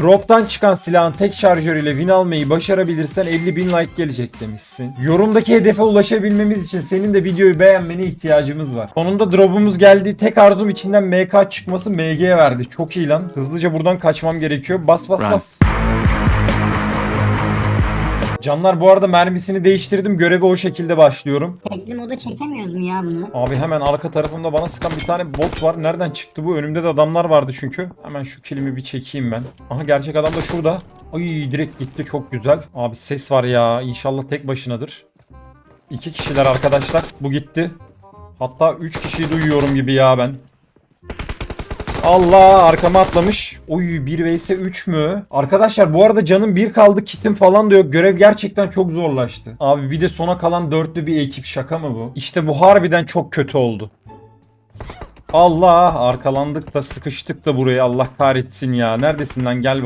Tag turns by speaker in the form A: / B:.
A: Drop'tan çıkan silahın tek şarjörüyle win almayı başarabilirsen 50 bin like gelecek demişsin. Yorumdaki hedefe ulaşabilmemiz için senin de videoyu beğenmene ihtiyacımız var. Sonunda drop'umuz geldi. Tek arzum içinden MK çıkması MG verdi. Çok iyi lan. Hızlıca buradan kaçmam gerekiyor. Bas bas
B: Run.
A: bas. Canlar bu arada mermisini değiştirdim. Göreve o şekilde başlıyorum.
C: Tekli moda çekemiyoruz mu ya bunu?
A: Abi hemen arka tarafımda bana sıkan bir tane bot var. Nereden çıktı bu? Önümde de adamlar vardı çünkü. Hemen şu kilimi bir çekeyim ben. Aha gerçek adam da şurada. Ay direkt gitti çok güzel. Abi ses var ya. İnşallah tek başınadır. İki kişiler arkadaşlar. Bu gitti. Hatta üç kişiyi duyuyorum gibi ya ben. Allah arkama atlamış. Oy 1 vs 3 mü? Arkadaşlar bu arada canım bir kaldı kitim falan da yok. Görev gerçekten çok zorlaştı. Abi bir de sona kalan dörtlü bir ekip şaka mı bu? İşte bu harbiden çok kötü oldu. Allah arkalandık da sıkıştık da buraya Allah kahretsin ya. Neredesin lan gel bak.